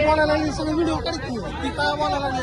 बोलायला लागली सगळं व्हिडिओ काढते ती काय बोलायला लागली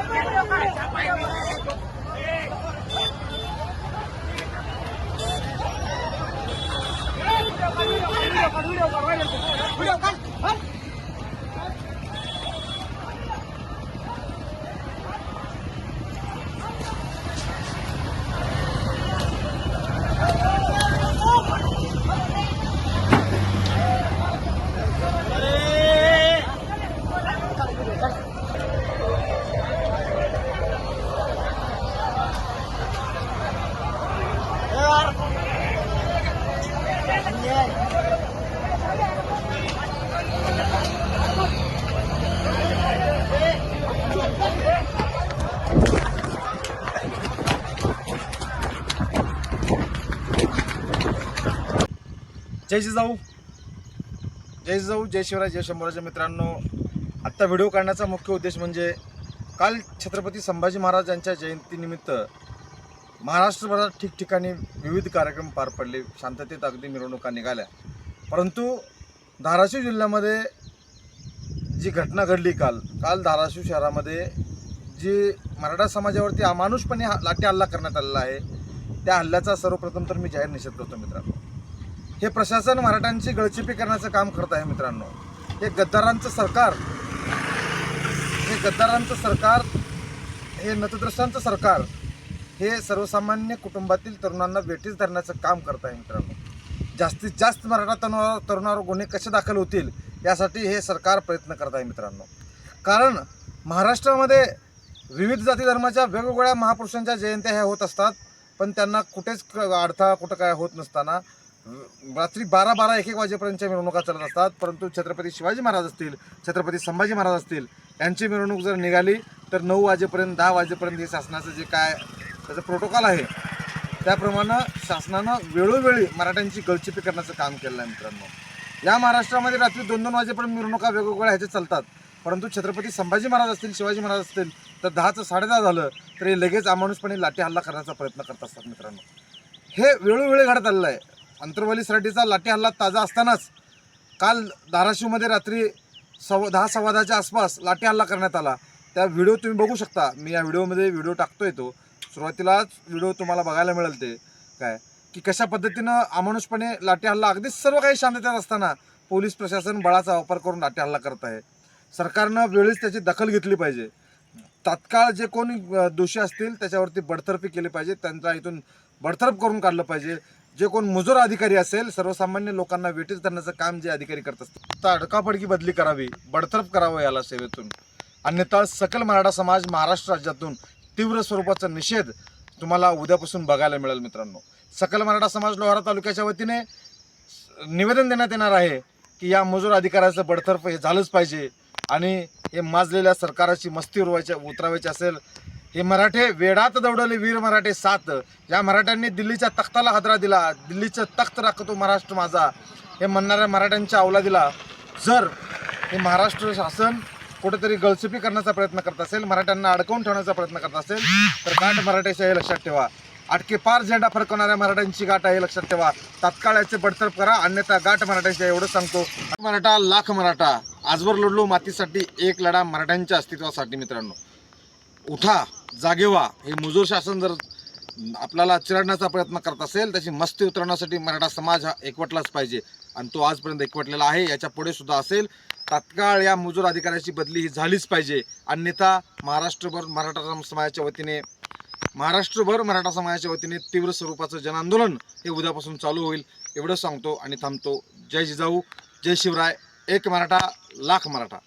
Video kan, video kan, kan. जय जिजाऊ जय जिजाऊ जय शिवराय जय शंभराजे मित्रांनो आत्ता व्हिडिओ काढण्याचा मुख्य उद्देश म्हणजे काल छत्रपती संभाजी महाराज यांच्या जयंतीनिमित्त महाराष्ट्रभरात ठिकठिकाणी विविध कार्यक्रम पार पडले. शांततेत अगदी मिरवणुका निघाल्या. परंतु धाराशिव जिल्ह्यामध्ये जी घटना घडली काल काल धाराशिव शहरामध्ये जी मराठा समाजावरती अमानुषपणे हा- लाठी हल्ला करण्यात आलेला आहे त्या हल्ल्याचा सर्वप्रथम तर मी जाहीर निषेध करतो मित्रांनो. हे प्रशासन मराठ्यांची गळचिपी करण्याचं काम करत आहे मित्रांनो. हे गद्दारांचं सरकार हे गद्दारांचं सरकार हे नतद्रष्टांचं सरकार हे सर्वसामान्य कुटुंबातील तरुणांना वेठीस धरण्याचं काम करत आहे मित्रांनो. जास्तीत जास्त मराठा तरुणावर तरुणावर गुन्हे कसे दाखल होतील यासाठी हे सरकार प्रयत्न करत आहे मित्रांनो. कारण महाराष्ट्रामध्ये विविध जाती धर्माच्या वेगवेगळ्या महापुरुषांच्या जयंत्या ह्या होत असतात पण त्यांना कुठेच क- अडथळा कुठं काय होत नसताना रात्री बारा बारा एक एक वाजेपर्यंतच्या मिरवणुका चालत असतात. परंतु छत्रपती शिवाजी महाराज असतील छत्रपती संभाजी महाराज असतील यांची मिरवणूक जर निघाली तर नऊ वाजेपर्यंत दहा वाजेपर्यंत हे शासनाचं जे काय त्याचं प्रोटोकॉल आहे त्याप्रमाणे शासनानं वेळोवेळी मराठ्यांची गळचिपी करण्याचं काम केलं आहे मित्रांनो. या महाराष्ट्रामध्ये रात्री दोन दोन वाजेपर्यंत मिरवणुका वेगवेगळ्या ह्याच्या चालतात. परंतु छत्रपती संभाजी महाराज असतील शिवाजी महाराज असतील तर दहाचं साडेदहा झालं तर हे लगेच अमानुषपणे लाठी हल्ला करण्याचा प्रयत्न करत असतात मित्रांनो. हे वेळोवेळी घडत आलेलं आहे. अंतरवली सराटीचा लाठी हल्ला ताजा असतानाच काल धाराशिवमध्ये रात्री सव दहा सव्वा दहाच्या आसपास लाठी हल्ला करण्यात आला. त्या व्हिडिओ तुम्ही बघू शकता. मी या व्हिडिओमध्ये व्हिडिओ टाकतोय तो. सुरुवातीलाच व्हिडिओ तुम्हाला बघायला मिळेल ते. काय? की कशा पद्धतीनं अमानुषपणे लाठी हल्ला अगदी सर्व काही शांततेत असताना पोलीस प्रशासन बळाचा वापर करून लाठी हल्ला करत आहे. सरकारनं वेळीच त्याची दखल घेतली पाहिजे. तात्काळ जे कोणी दोषी असतील त्याच्यावरती बडतर्फी केली पाहिजे. त्यांचा इथून बडतर्फ करून काढलं पाहिजे. जे कोण मजूर अधिकारी असेल सर्वसामान्य लोकांना वेटीस धरण्याचं काम जे अधिकारी करत असतात तर बदली करावी बडतर्फ करावं याला सेवेतून. अन्यथा सकल मराठा समाज महाराष्ट्र राज्यातून तीव्र स्वरूपाचा निषेध तुम्हाला उद्यापासून बघायला मिळेल मित्रांनो. सकल मराठा समाज लोहारा तालुक्याच्या वतीने निवेदन देण्यात येणार आहे की या मजूर अधिकाऱ्याचं बडतर्फ हे झालंच पाहिजे आणि हे माजलेल्या सरकाराची मस्ती उरवायची उतरावायची असेल हे मराठे वेडात दौडले वीर मराठे सात. या मराठ्यांनी दिल्लीच्या तख्ताला हादरा दिला. दिल्लीचं तख्त राखतो महाराष्ट्र माझा. हे म्हणणाऱ्या मराठ्यांच्या अवलादीला जर हे महाराष्ट्र शासन कुठेतरी गळसुपी करण्याचा प्रयत्न करत असेल मराठ्यांना अडकवून ठेवण्याचा प्रयत्न करत असेल तर गाठ मराठ्याच्या हे लक्षात ठेवा. अटके पार झेंडा फरकवणाऱ्या मराठ्यांची गाठ आहे लक्षात ठेवा. तात्काळ याचे बडतर्फ करा अन्यथा गाठ मराठ्यांच्या एवढं सांगतो. मराठा लाख मराठा. आजवर लढलो मातीसाठी एक लढा मराठ्यांच्या अस्तित्वासाठी मित्रांनो. उठा. जागे व्हा. हे मुजोर शासन जर आपल्याला चिरडण्याचा प्रयत्न करत असेल त्याची मस्ती उतरवण्यासाठी मराठा समाज हा एकवटलाच पाहिजे. आणि तो आजपर्यंत एकवटलेला आहे याच्यापुढे सुद्धा असेल. तात्काळ या मुजोर अधिकाऱ्याची बदली ही झालीच पाहिजे. अन्यथा महाराष्ट्रभर मराठा समाजाच्या वतीने महाराष्ट्रभर मराठा समाजाच्या वतीने तीव्र स्वरूपाचं जनआंदोलन हे उद्यापासून चालू होईल एवढं सांगतो आणि थांबतो. जय जिजाऊ जय शिवराय एक मराठा लाख मराठा.